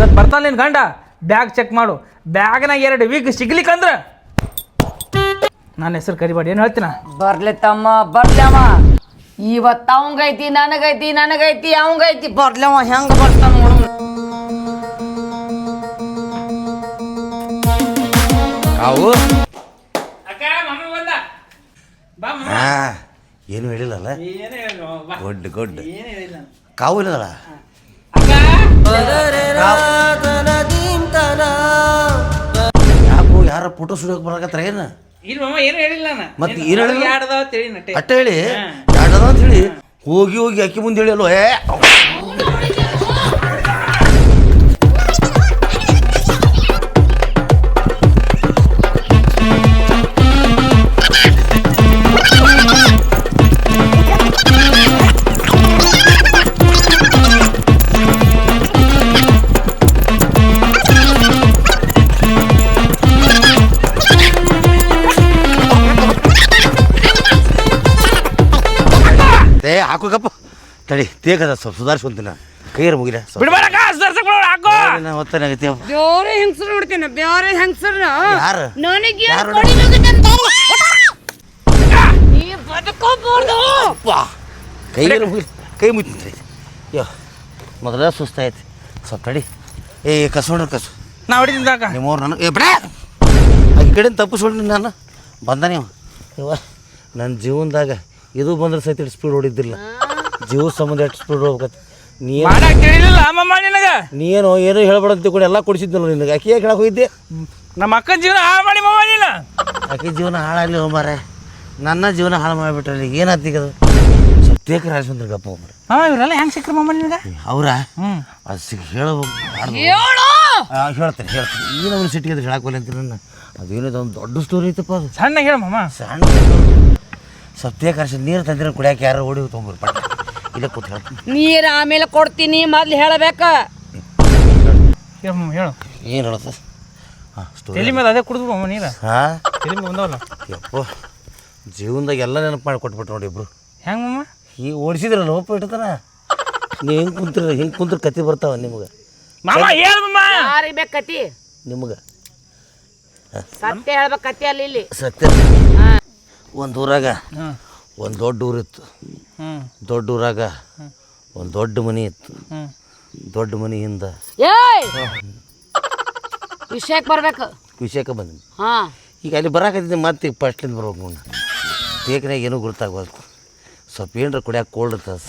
ಇವತ್ತು ಬರ್ತಾನೆ ನೀನು ಗಂಡ? ಬ್ಯಾಗ್ ಚೆಕ್ ಮಾಡು. ಬ್ಯಾಗ್ನಾಗ ಎರಡು ವೀಕ್ ಸಿಗ್ಲಿಕ್ಕಂದ್ರೆ? ನನ್ನ ಹೆಸರು ಕರಿಬೇಡಿ ಏನು ಹೇಳ್ತೀನ? ಬರ್ಲಿ ತಮ್ಮ ಬರ್ಲವ ಇವತ್ತು ಅವಂಗೈತಿ ನನಗೈತಿ ನನಗೈತಿ ಅವಂಗೈತಿ. ಬರ್ಲವ ಹೆಂಗ ಬರ್ತಾನ ನೋಡು. ಕಾವು? ಅಕ್ಕ ಮಮ್ಮಿ ಬಂದ. ಬಾ ಹಾ ಏನು ಹೇಳಿಲ್ಲಲ್ಲ? ಏನು ಹೇಳು ಗುಡ್ ಗುಡ್ ಕಾವು ಇಲ್ಲದಲ್ಲ? ಯಾಕೋ ಯಾರ ಫೋಟೋ ಸ್ಟುಡಿಯೋಗೆ ಬರಕತ್ರ ಏನ? ಇಲ್ಲ ಮಮ್ಮ ಏನು ಹೇಳಿಲ್ಲ ನಾನು. ಮತ್ತೆ ಏನ್ ಹೇಳಿಲ್ಲ? ಯಾಡ್ದಾವ ತಿಳಿ ನಟ್ಟೆ ಅಟ್ಟ ಹೇಳಿ? ಅಂತ ಹೇಳಿ? ಹೋಗಿ ಹೋಗಿ ಅಕ್ಕಿ ಮುಂದೆ ಏ ಹಾಕೋಗಪ್ಪ ತಡಿ ತೇಗದ ಸ್ವಲ್ಪ ಸುಧಾರಿಸ್ಕೊಂತೀನಿ ಕೈಯರ್ ಮುಗಿಲ? ಬಿಡ್ಬೇಡ, ಹಾಕೋ. ಬ್ಯಾರೆ ಹೆಂಗಸರು ಹೆಂಗಸರು. ಯಾರು? ನನಗೆ ಯಾರು? ಕೈ ಮುಗಿಲ. ಕೈ ಮುಗಿತೀನಿ ಯೋ ಮೊದಲ ಸುಸ್ತಾಯ್ತು. ಸ್ವಲ್ಪ ತಡಿ. ಏ ಕಸ ನೋಡ್ರಿ ಕಸು. ನಾ ಅಕ್ಕ ನಿಮ್ಮವ್ರು ನಾನು ಏ ಬಿಡ. ಈ ಕಡೆ ತಪ್ಪಿಸ್ಕೊಂಡು ನಾನು. ಬಂದ ನೀವು. ನನ್ನ ಜೀವನದಾಗ ಇದು ಬಂದ್ರೆ ಸಹಿತ ಸ್ಪೀಡ್ ಹೊಡಿದಿಲ್ಲ. ಜೀವ ಸಂಬಂಧ ಎಷ್ಟು ಸ್ಪೀಡ್ ಹೋಗ್ಬೇಕು ನೀ ಏನ್- ಮಾಡಕ್ ತಿಳಿಲಿಲ್ಲ ಅಮ್ಮಮ್ಮ ನಿನಗ? ನೀನು ಏನೋ ಹೇಳ್ಬೇಡ ಅಂತ ಕೂಡ ಎಲ್ಲ ಕೊಡಿಸಿದ್ನಲ್ಲ ನಿನಗೆ. ಆಕೆ ಯಾಕೆ ಹೇಳಕ್ಕೆ ಹೋಗಿದ್ದೆ? ನಮ್ಮ ಅಕ್ಕನ ಜೀವನ ಹಾಳು ಮಾಡಿ ಮಮ್ಮ ನೀನು. ಆಕೆ ಜೀವನ ಹಾಳಾಗಲಿ ಹೋಗ್ಬಾರೆ ನನ್ನ ಜೀವನ ಹಾಳು ಮಾಡಿಬಿಟ್ರಲ್ಲಿ ಏನಾಗ್ತೀಗ ಅದು? ಸತ್ಯಕ್ಕೆ ರಾಜೇಂದ್ರ ಗಪ್ಪ ಹೋಗ್ಬಾರೆ ಹಾ ಇವರೆಲ್ಲ ಹೆಂಗ್ ಸಿಕ್ಕ್ರ ಮಮ್ಮ ನಿನಗ? ಅವ್ರ? ಹ್ಮ್. ಅದು ಸಿಗ್ ಹೇಳ್ಬೋದು ಹೇಳು! ಹೇಳ್ತೇನೆ ಹೇಳ್ತೀನಿ. ಈ ನಮ್ಮ ಸಿಟ್ಟಿಗೆ ಅದು ಹೇಳಕ್ಕೆ ಅಂತ ನನ್ನ ಅದೇನೋ ಒಂದು ದೊಡ್ಡ ಸ್ಟೋರಿ ಐತಪ್ಪ ಅದು. ಸಣ್ಣ ಹೇಳ ಮಮ್ಮ ಸಣ್ಣ ತೇಕ ನೀರು ತಂದಿರೋ ಕುಡಿಯಕ್ಕೆ ಯಾರು ಓಡಿ ತೊಗೊಂಬರ್ ಪಟ್ಟ. ಇಲ್ಲೇ ಕೂತ್ ಹೇಳ್ತೀನಿ ನೀರ್ ಆಮೇಲೆ ಕೊಡ್ತೀನಿ ಮೊದ್ಲು ಹೇಳಬೇಕ. ಹೇಳ ಹೇಳು. ಏನು ಹೇಳುತ್ತೆ ಹಾಂ ಸ್ಟೋರಿ ತಲೆ ಮೇಲೆ ಅದೇ ಕುಡಿದು ನೀರ. ಹಾಂ? ತಲೆ ಮೇಲೆ ಬಂದವಲ್ಲ. ಯಪ್ಪ ಜೀವನದಾಗ ಎಲ್ಲ ನೆನಪು ಮಾಡಿ ಕೊಟ್ಬಿಟ್ಟು ನೋಡಿ ಇಬ್ರು. ಹೆಂಗ್ ಮಮ್ಮ ಈ ಓಡಿಸಿದ್ರಲ್ಲ ಒಪ್ಪ ಇಡ್ತಾನ ನೀವು ಹೆಂಗೆ ಕುಂತ್ರ ಹಿಂಗೆ ಕುಂತ್ರ ಕತೆ ಬರ್ತಾವ ನಿಮ್ಗೆ? ಮಾಮ ಹೇಳ ಮಮ್ಮ ಯಾರಿಗೆ ಬೇಕತಿ ನಿಮ್ಗೆ. ಸತ್ಯ ಹೇಳ್ಬೇಕತಿ ಅಲ್ಲಿ ಇಲ್ಲಿ. ಸತ್ಯ. ಹಾ. ಒಂದು ಊರಾಗ ಒಂದು ದೊಡ್ಡ ಊರಿತ್ತು ದೊಡ್ಡ ಊರಾಗ ಒಂದು ದೊಡ್ಡ ಮನೆ ಇತ್ತು. ದೊಡ್ಡ ಮನೆಯಿಂದ ಹಿಂದ. ವಿಷಯಕ್ಕೆ ಬರ್ಬೇಕು. ವಿಷಯಕ್ಕೆ ಬಂದೀನಿ. ಹಾ. ಈಗ ಅಲ್ಲಿ ಬರಾಕತ್ತಿದ್ದೆ ಮತ್ತೆ ಈಗ ಫಸ್ಟ್ಲಿಂದ ಬರ್ಬೇಕು ಮುಂದೆ. ಬೇಕನಾಗ ಏನೂ ಗುರುತಾಗಬಾರ್ದು. ಸ್ವಲ್ಪ ಏನರ ಕುಡಿಯಾಕ ಕೋಲ್ಡ್ ಇರ್ತದ.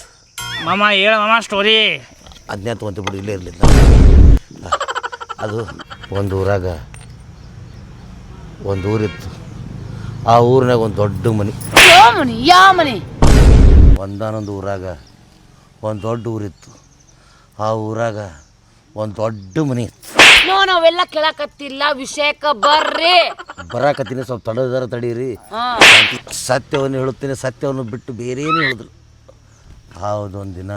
ಮಾಮ ಹೇಳ ಮಾಮ ಸ್ಟೋರಿ ಅದನ್ನೇ ತೊಗೊಂತಿಬಿಡು ಇಲ್ಲೇ ಇರಲಿಲ್ಲ. ಅದು ಒಂದು ಊರಾಗ ಒಂದು ಊರಿತ್ತು. ಆ ಊರಿನಾಗ ಒಂದು ದೊಡ್ಡ ಮನೆ. ಯಾವ ಮನಿ? ಯಾವ ಮನಿ? ಒಂದಾನೊಂದು ಊರಾಗ ಒಂದು ದೊಡ್ಡ ಊರಿತ್ತು. ಆ ಊರಾಗ ಒಂದು ದೊಡ್ಡ ಮನೆ ಇತ್ತು. ನೋ ನಾವೆಲ್ಲ ಕೇಳಕತ್ತಿಲ್ಲ ವಿಷಯಕ್ಕೆ ಬರ್ರಿ. ಬರಾಕತ್ತೀನಿ ಸ್ವಲ್ಪ ತಡದಾರ ತಡೀರಿ. ಹಾ. ಸತ್ಯವನ್ನು ಹೇಳುತ್ತೇನೆ ಸತ್ಯವನ್ನು ಬಿಟ್ಟು ಬೇರೇನು ಹೇಳಿದ್ರು ಹೌದೊಂದು ದಿನ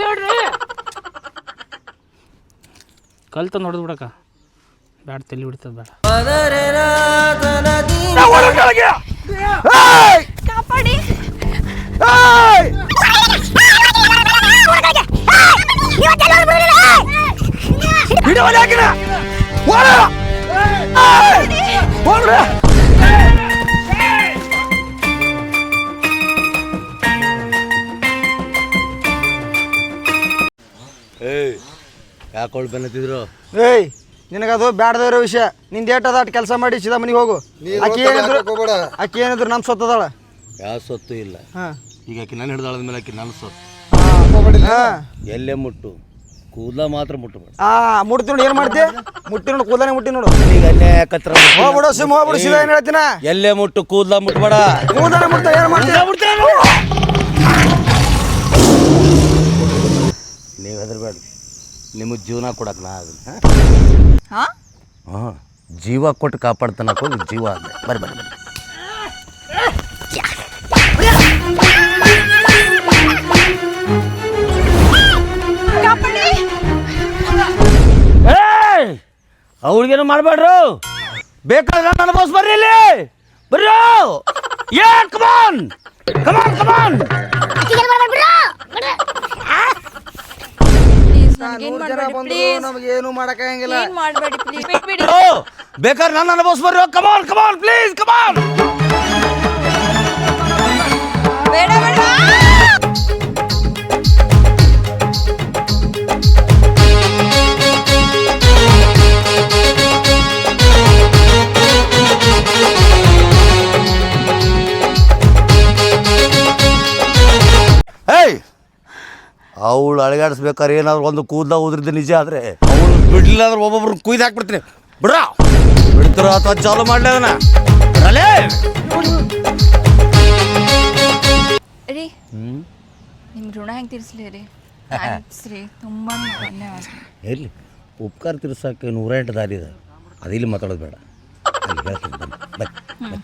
ಹೇಳ್ರಿ? ಕಲ್ತ ನೋಡಿದ್ ಬ್ಯಾಡ ತಲೆ ಬಿಡ್ತದ ಬೇಡ. ಏಯ್! ಯಾಕೊಳ್ ಬೆನ್ನತ್ತಿದ್ರು? ಏಯ್! ನಿನಗದು ಬ್ಯಾಡದವ್ರ ವಿಷಯ. ನಿಂದ ಏಟದ ಅದ ಅಟ್ ಕೆಲಸ ಮಾಡಿ ಸೀದಾ ಮನೆಗೆ ಹೋಗು. ಆಕಿ ಏನಿದ್ರು ಆಕಿ ಏನಿದ್ರು ನಮ್ಮ ಸೊತ್ತದಾಳ? ಯಾವ ಸೊತ್ತು ಇಲ್ಲ. ಹಾಂ. ಈಗ ಆಕಿ ನಾನು ಹಿಡ್ದಾಳದ ಮೇಲೆ ಆಕಿ ನನ್ನ ಸೊತ್ತು. ಹಾಂ. ಎಲ್ಲೇ ಮುಟ್ಟು? ಕೂದಲ ಮಾತ್ರ ಮುಟ್ಟಬೇಡ ಆ ಮುಟ್ತಿ ನೋಡಿ ಏನು ಮಾಡ್ತಿ? ಮುಟ್ಟಿ ನೋಡು ಕೂದಲೇ ಮುಟ್ಟಿ ನೋಡು. ಈಗ ಅಲ್ಲೇ ಕತ್ರ ಹೋಗ್ಬಿಡು ಸಿಮ್ ಹೋಗ್ಬಿಡು ಸೀದಾ ಏನು ಹೇಳ್ತೀನ? ಎಲ್ಲೇ ಮುಟ್ಟು ಕೂದಲ ಮುಟ್ಬೇಡ. ಕೂದಲೇ ಮುಟ್ಟ ಏನು ಮಾಡ್ತಿ? ನೀವು ಹೆದರ್ಬೇಡ ನಿಮಗೆ ಜೀವನ ಕೊಡಕ್ಕೆ ನಾ ಅದನ್ನ? ಹಾಂ? ಜೀವ ಕೊಟ್ಟು ಕಾಪಾಡ್ತಾನಕ್ಕೆ ಹೋಗಿ ಜೀವ ಅಂದೆ ಬರ್ರಿ ಬರ್ರಿ ಬರ್ರಿ. ಏಯ್ ಅವ್ರಿಗೇನು ಮಾಡಬೇಡ್ರು? ಬೇಕಾದ್ರೆ ನನ್ನ ಬಾಸ್ ಬರ್ರಿ ಇಲ್ಲಿ. ಬರ್ರಿ. ಯಾ ಕಮಾನ್ ಕಮಾನ್ ಕಮಾನ್ ನನ್ಗೇನ್ ಮಾಡ್ಬೇಡಿ ಪ್ಲೀಸ್ ನಮ್ಗೆ ಏನು ಮಾಡಕ್ಕಾಗಂಗಿಲ್ಲ ಏನ್ ಮಾಡ್ಬೇಡಿ ಪ್ಲೀಸ್ ಬಿಟ್ಬಿಡಿ ಓ ಬೇಕಾದ್ರೆ ನನ್ನ ಅನುಭವಿಸ್ಬರ್ರಿ come on come on please come on ಬೇಡ ಬೇಡ. ಅವಳು ಅಳಗಾಡಿಸ್ಬೇಕಾದ್ರೆ ಏನಾದ್ರು ಒಂದು ಕೂದಲ ಉದ್ರಿದ್ದು ನಿಜ ಆದರೆ ಅವಳು ಬಿಡ್ಲಿಲ್ಲ ಅಂದ್ರೆ ಒಬ್ಬೊಬ್ರು ಕುಯ್ದು ಹಾಕ್ಬಿಡ್ತೀನಿ. ಬಿಡ್ರ? ಬಿಡ್ತಾರ ಅಥವಾ ಚಾಲು ಮಾಡ್ಲಿ ಅದನ್ನ? ಎಲ್ಲಿ ರೀ ನಿಮ್ಮ ಋಣ ಹೆಂಗ್ ತೀರ್ಸ್ಲಿ ರೀ? ಥ್ಯಾಂಕ್ಸ್ ರೀ ತುಂಬಾ ಧನ್ಯವಾದ. ಇರಲಿ ಉಪಕಾರ ತಿರ್ಸಕ್ಕೆ ನೂರ ಎಂಟು ದಾರಿ ಇದೆ. ಅದು ಇಲ್ಲಿ ಮಾತಾಡೋದು ಬೇಡ. ಅಲ್ಲಿ ಹೇಳ್ತೀನಿ ಬನ್ನಿ ಬನ್ನಿ ಬನ್ನಿ.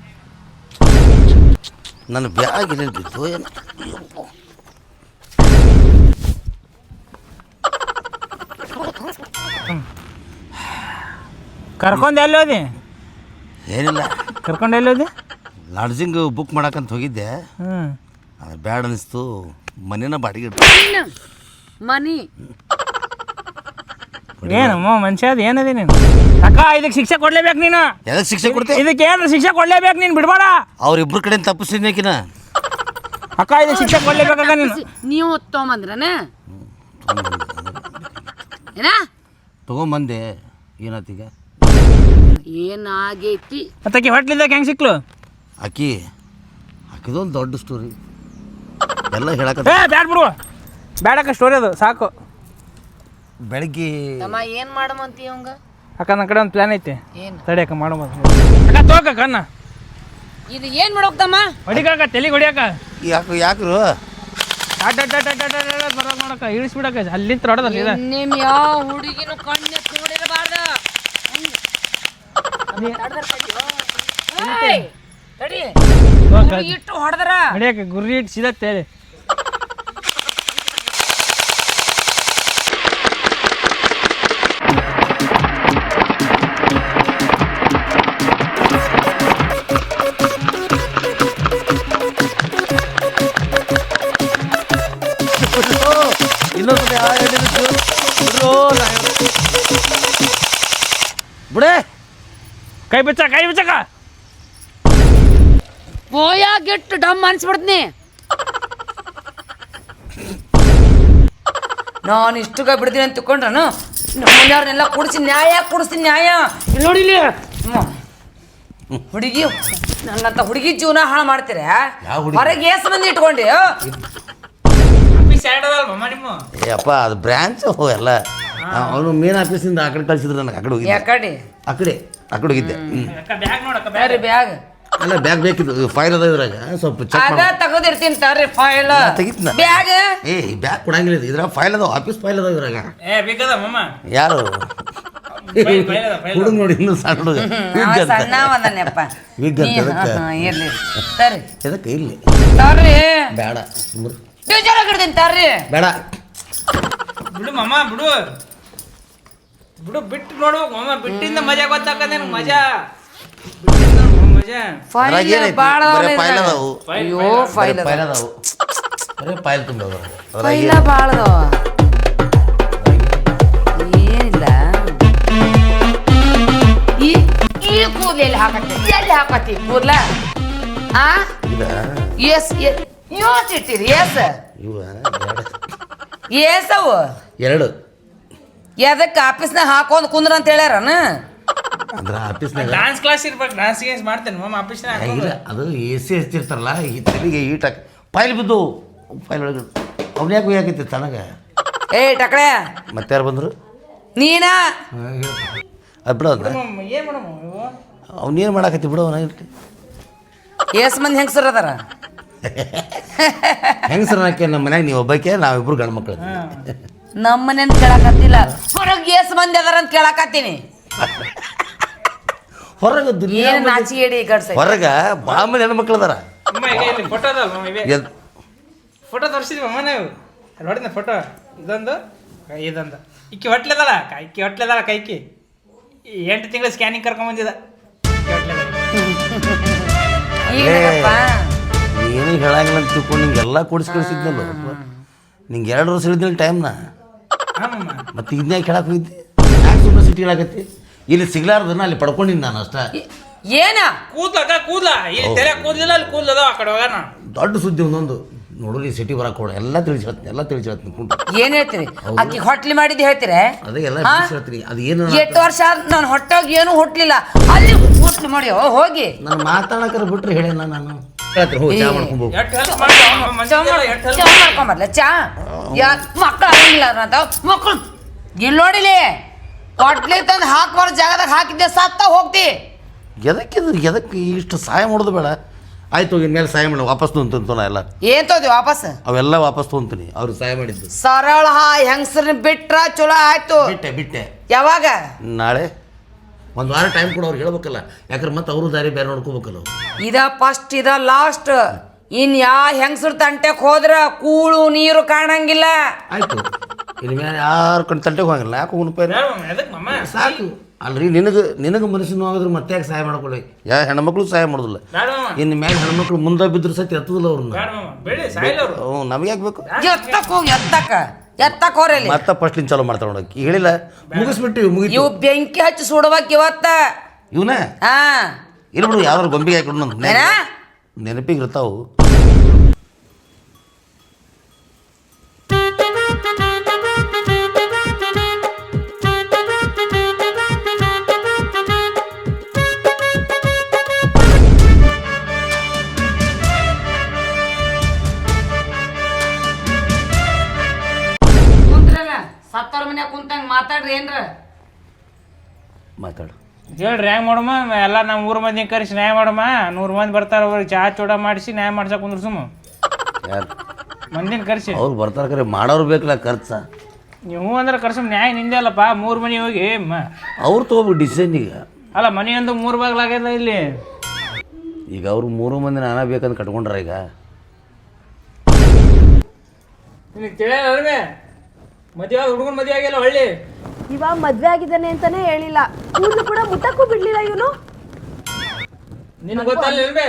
ನನ್ನ ಬ್ಯಾಗ್ ಇಲ್ಲಿ ಬಿದ್ದು ಏನು. ಕರ್ಕೊಂಡು ಎಲ್ಲೋದಿ ಏನಿಲ್ಲ. ಕರ್ಕೊಂಡು ಎಲ್ಲೋದಿ ಲಾಡ್ಜಿಂಗ್ ಬುಕ್ ಮಾಡಕಂತ ಹೋಗಿದ್ದೆ. ಹ್ಞೂ ಅದು ಬ್ಯಾಡ್ ಅನಿಸ್ತು. ಮನೇನ ಬಾಡಿಗೆ ಇಟ್ಟು ಮನಿ. ಏನಮ್ಮ ಮನುಷ್ಯ ಅದು ಏನದಿ ನೀನು? ಅಕ್ಕ ಇದಕ್ಕೆ ಶಿಕ್ಷೆ ಕೊಡ್ಲೇಬೇಕು ನೀನು? ಎದಕ್ಕೆ ಶಿಕ್ಷೆ ಕೊಡ್ತೀನಿ ಇದಕ್ಕೆ ಏನು ಶಿಕ್ಷೆ ಕೊಡ್ಲೇಬೇಕು ನೀನು? ಬಿಡಬೇಡ. ಅವ್ರಿಬ್ರು ಕಡೆ ತಪ್ಪಿಸಿದ್ನೇಕಿನ ಅಕ್ಕ ಇದಕ್ಕೆ ಶಿಕ್ಷೆ ಕೊಡ್ಲೇಬೇಕಾಗ ನೀನು? ನೀವು ತೊಗೊಂಬಂದ್ರನ ಏನ? ತೊಗೊಂಬಂದೆ ಏನಾತೀಗ? ಏನಾಗೈತಿ? ಮತ್ತಕ್ಕೆ ಹೊಟ್ಲಿದ್ದಾಗ ಹೆಂಗೆ ಸಿಕ್ಲು? ಅಕ್ಕಿ ಅಕ್ಕಿದೊಂದು ದೊಡ್ಡ ಸ್ಟೋರಿ ಎಲ್ಲ ಹೇಳಕ ಏ ಬ್ಯಾಡ ಬಿಡು. ಬ್ಯಾಡಕ್ಕ ಸ್ಟೋರಿ ಅದು ಸಾಕು. ಬೆಳಗ್ಗೆ ತಮ್ಮ ಏನ್ ಮಾಡಮಂತಿ ಅವಂಗ? ಅಕ್ಕ ನನ್ನ ಕಡೆ ಒಂದು ಪ್ಲ್ಯಾನ್ ಐತಿ. ಏನು? ತಡಿ ಅಕ್ಕ ಮಾಡೋ ಅಕ್ಕ ತೋಕ ಕಣ್ಣ ಇದು ಏನ್ ಮಾಡೋಕ್ತಮ್ಮ ಹೊಡಿಕಾಕ ತಲೆಗೆ ಹೊಡಿಯಾಕ. ಯಾಕೆ ಯಾಕ್ರು? ಇಳಿಸ್ಬಿಡಕ್ಕ ಅಲ್ಲಿಂದ ಯಾವ ಕಣ್ಣು ಇಟ್ಟು ಹೊಡೆದ್ರ ಹೊಡಿಯಾಕ ಗುರಿ ಇಟ್ಟು ಸೀದಾ ಇನ್ನೊಂದು ಬಿಡೆ. ಕೈ ಬಿಚ್ಚ ಕೈ ಬಿಚ್ಚಕ್ಕ. ಬೋಯಾ ಗೆಟ್ಟು ಡಮ್ ಅನ್ಸ್ಬಿಡ್ತೀನಿ. ನಾನು ಇಷ್ಟುಗ ಬಿಡ್ತೀನಿ ಅಂತ ತಿಳ್ಕೊಂಡ್ರನು? ನಮ್ಮನೆಯವ್ರನ್ನೆಲ್ಲ ಕುಡಿಸಿ ನ್ಯಾಯ ಕುಡಿಸಿ ನ್ಯಾಯ. ಇಲ್ಲಿ ನೋಡಿ ಇಲ್ಲಿ. ಹ್ಮ್. ಹುಡುಗಿ ನನ್ನಂತ ಹುಡುಗಿ ಜೀವನ ಹಾಳು ಮಾಡ್ತೀರ? ಯಾವ ಹುಡುಗಿ? ಹೊರಗೆ ಏಸ್ ಮಂದಿ ಇಟ್ಕೊಂಡಿ. ನಿಮ್ಮ? ಏ ಅಪ್ಪ ಅದು ಬ್ರ್ಯಾಂಚ್ ಎಲ್ಲ. ಅವನು ಮೇನ್ ಆಫೀಸಿಂದ ಆ ಕಡೆ ಕಳಿಸಿದ್ರು ನನಗೆ ಆ ಕಡೆ ಹೋಗಿದ್ದೆ. ಯಾಕಡಿ ಆ ಕಡೆ ಆ ಕಡೆ ಹೋಗಿದ್ದೆ. ಹ್ಞೂ ಅಕ್ಕ ಬ್ಯಾಗ್ ನೋಡಕ್ಕ ಬರ್ರಿ ಬ್ಯಾಗ್ ಅಲ್ಲ ಬ್ಯಾಗ್ ಬೇಕಿತ್ತು ಫೈಲ್ ಅದ ಇದ್ರಾಗ ಸ್ವಲ್ಪ ಚೆಕ್ ಅದ ಮಾಡಿ. ತಗೋದಿರ್ತೀನಿ ತರ್ರಿ ಫೈಲ್ ತೆಗಿತ್ನ. ಬ್ಯಾಗ್ ಏ ಬ್ಯಾಗ್ ಕೊಡಂಗಿಲ್ಲ ಇದು. ಇದ್ರಾಗ ಫೈಲ್ ಅದಾವ ಆಫೀಸ್ ಫೈಲ್ ಅದ ಇದ್ರಾಗ. ಏ ಬಿಗದ ಮಮ್ಮ ಯಾರು? ಫೈಲ್ ಫೈಲ್ ಅದ ಫೈಲ್ ಹುಡುಗ ನೋಡಿ ಇನ್ನೂ ಸಣ್ಣ ಹುಡುಗ. ಅವ ಸಣ್ಣ ಅವನಪ್ಪ ವಿಗ್ ಅಂತ ಅದಕ್ಕೆ. ಇರ್ಲಿ. ಸರಿ ಇದಕ್ಕೆ ಇಲ್ಲಿ. ತರ್ರಿ. ಬೇಡ ಸುಮ್ರು. ಫ್ಯೂಚರ್ ಹಿಡ್ತೀನಿ ತಾರ್ರಿ ಬೇಡ. ಬಿಡು ಮಮ್ಮ ಬಿಡು. ಬಿಡು ಬಿಟ್ಟು ನೋಡ್ಬೇಕು ಮಮ್ಮ ಬಿಟ್ಟಿಂದ ಮಜಾ ಗೊತ್ತಾಕದೇನು ಮಜಾ. ಬಿಟ್ಟಿಂದ ಮಜಾ. ಫೈಲ್ ಅದ್ರಾಗ ಏನೈತಿ? ಭಾಳ ಬರೇ ಫೈಲ್ ಅದಾವು. ಅಯ್ಯೋ ಫೈಲ್. ಫೈಲ್ ಅದಾವು. ಬರೀ ಫೈಲ್ ತುಂಬ ಫೈಲ ಭಾಳ ಅದಾವ. ಏನಿಲ್ಲ. ಈ ಈ ಕೂದಲು ಎಲ್ಲಿ ಹಾಕತಿ ಎಲ್ಲಿ ಹಾಕತ್ತಿ? ಕೂದ್ಲ? ಆ? ಎಸ್ ಇಟ್ಟಿರಿ ಎಸ್ ಇವ ಎಸ್ ಅವು ಎರಡು. ಎದಕ್ಕೆ ಆಫೀಸ್ನಾಗ ಹಾಕೊಂಡ್ ಕುಂದ್ರ ಅಂತ ಹೇಳ್ಯಾರನ? ಅಂದ್ರೆ ಆಫೀಸ್ನಾಗ ಡಾನ್ಸ್ ಕ್ಲಾಸ್ ಇರ್ಬೇಕು ಡಾನ್ಸ್ ಗೀನ್ಸ್ ಮಾಡ್ತೇನೆ? ಮಮ್ಮ ಆಫೀಸ್ನಾಗ ಇಲ್ಲ ಅದು ಎ ಸಿ ಹಚ್ಚಿರ್ತಾರಲ್ಲ ಈ ತಲೆಗೆ ಈಟ್ ಹಾಕಿ ಫೈಲ್ ಬಿದ್ದು ಫೈಲ್ ಒಳಗೆ ಅವ್ನು ಯಾಕೆ ಯಾಕೈತಿ ತನಗೆ? ಏ ಟಕಳೆ ಮತ್ತೆ ಯಾರು ಬಂದರು? ನೀನ? ಅದು ಬಿಡೋದ ಏನು ಮಾಡಮ್ಮ ಏನು ಅವ್ನೇನು ಮಾಡಾಕತ್ತಿ ಬಿಡು ಅವನ ಎಸ್ ಮಂದಿ ಹೆಂಗ್ಸರ್ ಅದಾರ? ಹೆಂಗಸ್ರ ಹಾಕಿ ನಮ್ಮ ಮನ್ಯಾಗ ನೀವು ಒಬ್ಬಕ್ಕೆ ನಾವಿಬ್ರು ಗಂಡು ಮಕ್ಕಳು ನಮ್ಮ ಮನೇನ್ ಕೇಳಕತ್ತಿಲ್ಲ. ಹೊರಗೆ ಎಸ್ ಮಂದಿ ಅದಾರ ಅಂತ ಕೇಳಕತ್ತೀನಿ. ಹೊರಗೆ ದುನಿಯಾ ಏನ್ ನಾಚಿಕೆ ಹೇಳಿ ಗಡ್ಸ ಹೊರಗೆ ಭಾಳ ಮಂದಿ ಹೆಣ್ಮಕ್ಳು ಅದಾರ. ಅಮ್ಮ ಈಗ ಇಲ್ಲಿ ಫೋಟೋ ಅದಲ್ಲ ಇವೆ ಎದ್ ಫೋಟೋ ತೋರಿಸಿದ್ವಿ ಅಮ್ಮ ನಾವು. ಅಲ್ಲಿ ಹೊಡೆದ ಫೋಟೋ ಇದೊಂದು ಇದೊಂದು. ಇಕ್ಕಿ ಹೊಟ್ಲೆದಲ್ಲ ಇಕ್ಕಿ ಹೊಟ್ಲೆದಲ್ಲ ಕೈಕಿ. ಈ ಎಂಟು ತಿಂಗಳು ಸ್ಕ್ಯಾನಿಂಗ್ ಕರ್ಕೊಂಡ್ ಬಂದಿದ. ಇಕ್ಕಿ ಹೊಟ್ಲೆದಲ್ಲ. ಏನಪ್ಪ? ಏನು ಹೇಳಂಗಿಲ್ಲ ಅಂತ ತಿಳ್ಕೊಂಡು ನಿಂಗೆ ಎಲ್ಲ ಕೊಡಿಸಿ ಕಳಿಸಿದ್ನಲ್ಲ ನಿಂಗೆ ಎರಡು ವರ್ಷ ಹಿಡಿದಿಲ್ಲ ಟೈಮ್ನ ಮತ್ತೆ ಇದನ್ನೇ ಕೇಳಕ್ಕೆ ಹೋಗಿದ್ದೆ? ಯಾಕೆ ಸುಮ್ಮನೆ ಸಿಟಿ ಹೇಳಕತ್ತಿ. ಇಲ್ಲಿ ಸಿಗ್ಲಾರ್ದನ್ನ ಅಲ್ಲಿ ಪಡ್ಕೊಂಡಿನಿ ನಾನು ಅಷ್ಟ. ಏನ? ಕೂದ್ಲ ಅಕ್ಕ ಕೂದ್ಲ. ಇಲ್ಲಿ ತೆರೆ ಕೂದ್ಲಿಲ್ಲ ಅಲ್ಲಿ ಕೂದ್ಲ ಅದಾವ ಆ ಕಡೆ ಹೋಗೋಣ ದೊಡ್ಡ ಸುದ್ದಿ ಒಂದೊಂದು. ನೋಡ್ರಿ ಸಿಟಿ ಬರಕ್ ಕೊಡ ಎಲ್ಲ ತಿಳಿಸಿ ಹೇಳ್ತೀನಿ ಎಲ್ಲ ತಿಳಿಸಿ ಹೇಳ್ತೀನಿ ಕುಂಟ ಏನ್ ಹೇಳ್ತೀರಿ? ಅಕ್ಕಿ ಹೊಟ್ಲಿ ಮಾಡಿದ್ದು ಹೇಳ್ತೀರಿ? ಅದೇ ಎಲ್ಲ? ತಿಳಿಸಿ ಹೇಳ್ತೀನಿ ಅದು ಏನು ಎಷ್ಟು ವರ್ಷ ಆದ್ ನಾನು ಹೊಟ್ಟಾಗ ಏನು ಹುಟ್ಲಿಲ್ಲ. ಅಲ್ಲಿ ಹುಟ್ಲಿ ಮಾಡಿ ಓ, ಹೋಗಿ. ನಾನು ಮಾತಾಡಕರ ಬಿಟ್ರೆ ಹೇಳೇನ ನಾನು? ಹೇಳ್ತೀನಿ ಹೋಗಿ ಚಾ ಮಾಡ್ಕೊಂಡು ಹೋಗು. ಮಾಡ್ಕೊಂಬರ್ಲ? ಚಾ? ಯಾ ಮಕ್ಕಳು ಆಗಂಗಿಲ್ಲ ಅಂತ ಮಕ್ಕಳು ಇಲ್ಲಿ ನೋಡಿಲಿ ಹೊಟ್ಲಿ ತಂದು ಹಾಕ್ಬಾರ ಜಾಗದಾಗ ಹಾಕಿದ್ದೆ ಸತ್ತ ಹೋಗ್ತಿ. ಎದಕ್ಕಿದು ಎದಕ್ಕೆ ಇಷ್ಟು ಸಹಾಯ ಮಾಡೋದು ಬೇಡ. ಆಯ್ತು ಇನ್ಮೇಲೆ ಸಹಾಯ ಮಾಡಿ ವಾಪಸ್ ತೊಗೊಂತೀನಿ ನಾ ಎಲ್ಲ. ಏನ್ ತೋದಿ ವಾಪಸ್? ಅವೆಲ್ಲ ವಾಪಸ್ ತೊಂತೀನಿ ಅವ್ರು ಸಹಾಯ ಮಾಡಿದ್ದು. ಸರಳ ಹೆಂಗಸ್ರನ್ನ ಬಿಟ್ರ ಚಲೋ ಆಯ್ತು. ಬಿಟ್ಟೆ ಬಿಟ್ಟೆ. ಯಾವಾಗ? ನಾಳೆ? ಒಂದು ವಾರ ಟೈಮ್ ಕೊಡು ಅವ್ರಿಗೆ ಹೇಳ್ಬೇಕಲ್ಲ. ಯಾಕಂದ್ರೆ ಮತ್ತೆ ಅವರು ದಾರಿ ಬೇರೆ ನೋಡ್ಕೋಬೇಕಲ್ಲ ಅವ್ರು. ಇದ ಫಸ್ಟ್ ಇದ ಲಾಸ್ಟ್ ಇನ್ ಯಾ ಹೆಂಗಸರು ತಂಟೆಕ್ ಹೋದ್ರ ಕೂಳು ನೀರು ಕಾಣಂಗಿಲ್ಲ. ಆಯ್ತು. ಇನ್ಮೇಲೆ ಯಾರು ಕಣ್ ತಂಟೆಗೆ ಹೋಗಿಲ್ಲ ಯಾಕೆ ಹೋಗ್ನು ಪೈರ ಬೇಡ ಎದಕ್ಕೆ ಮಾಮ ಸಾಕು. ಅಲ್ರಿ ನಿನಗೆ ನಿನಗೆ ಮನಸ್ಸಿನ ಹೋಗಿದ್ರೆ ಮತ್ತೆ ಯಾಕೆ ಸಹಾಯ ಮಾಡ್ಕೊಳ್ಳಿ ಯಾ ಹೆಣ್ಮಕ್ಳು ಸಹಾಯ ಮಾಡೋದಿಲ್ಲ. ಬೇಡ ಮಾಮ ಇನ್ನು ಮೇಲೆ ಹೆಣ್ಮಕ್ಳು ಮುಂದೆ ಬಿದ್ದರೂ ಸತಿ ಎತ್ತದಿಲ್ಲ ಅವ್ರನ್ನ. ಬೇಡ ಮಮ್ಮ ಹ್ಞೂ ನಮಗೆ ಯಾಕೆ ಬೇಕು? ಎತ್ತಕ್ ಹೋಗಿ ಎತ್ತಕ್ಕ ಎತ್ತಕ್ ಹೋರಲ್ಲಿ ಮತ್ತೆ ಫಸ್ಟ್ಲಿಂದ ಚಾಲೂ ಮಾಡ್ತಾಳೆ ನೋಡಕ್ಕೆ ಈಗ ಹೇಳಿಲ್ಲ ಮುಗಿಸ್ಬಿಟ್ಟು ಮುಗಿತು. ಇವು ಬೆಂಕಿ ಹಚ್ಚಿ ಸುಡ್ಬೇಕ್ ಇವತ್ತ. ಇವನ? ಹಾ. ಇಲ್ಲ ಬಿಡು ಯಾವ್ದಾರು ಗೊಂಬಿಗೆ ಹಾಕೊಂಡು ನೆನಪಿಗೆ ಇರ್ತಾವು. ಮನ್ಯಾಗ ಕುಂತಂಗ ಮಾತಾಡ್ರಿ ಏನ್ರ? ಮಾತಾಡು. ಹೇಳ್ರಿ ಹೆಂಗ್ ಮಾಡಮ್ಮ ಎಲ್ಲ ನಮ್ಮ ಊರ್ ಮಂದಿ ಕರೆಸಿ ನ್ಯಾಯ ಮಾಡಮ್ಮ ನೂರು ಮಂದಿ ಬರ್ತಾರ ಅವ್ರಿಗೆ ಚಾ ಚೂಡ ಮಾಡಿಸಿ ನ್ಯಾಯ ಮಾಡ್ಸಕ್ ಕುಂದ್ರ ಸುಮ್ಮ. ಯಾರು? ಮಂದಿನ ಕರೆಸಿ. ಅವ್ರು ಬರ್ತಾರೆ ಕರೆ ಮಾಡೋರು ಬೇಕಲ್ಲ ಖರ್ಚ. ನೀವು ಅಂದ್ರೆ ಕರ್ಸಮ್ ನ್ಯಾಯ ನಿಂದೆ ಅಲ್ಲಪ್ಪ ಮೂರು ಮನೆ ಹೋಗಿ ಮ- ಅವ್ರು ತೊಗೋಬೇಕು ಡಿಸೈನ್ ಈಗ. ಅಲ್ಲ ಮನೆ ಒಂದು ಮೂರು ಬಾಗ್ಲಾಗ್ಯದ ಇಲ್ಲಿ. ಈಗ ಅವ್ರು ಮೂರು ಮಂದಿ ನಾನಾ ಬೇಕಂತ ಕಟ್ಕೊಂಡ್ರ ಈಗ. ನಿನಗೆ ತಿಳಿಯಲ್ವೇ ಮದುವೆ ಹುಡುಗನ ಮದುವೆ ಆಗಿಲ್ಲ ಹಳ್ಳಿ. ಇವಾಗ ಮದ್ವೆ ಆಗಿದ್ದಾನೆ ಅಂತಾನೆ ಹೇಳಿಲ್ಲ. ಕೂದಲು ಕೂಡ ಮುಟ್ಟಕ್ಕೂ ಬಿಡ್ಲಿಲ್ಲ ಇವನು. ನಿನ್ ಗೊತ್ತಲ್ಲ ಇಲ್ವೇ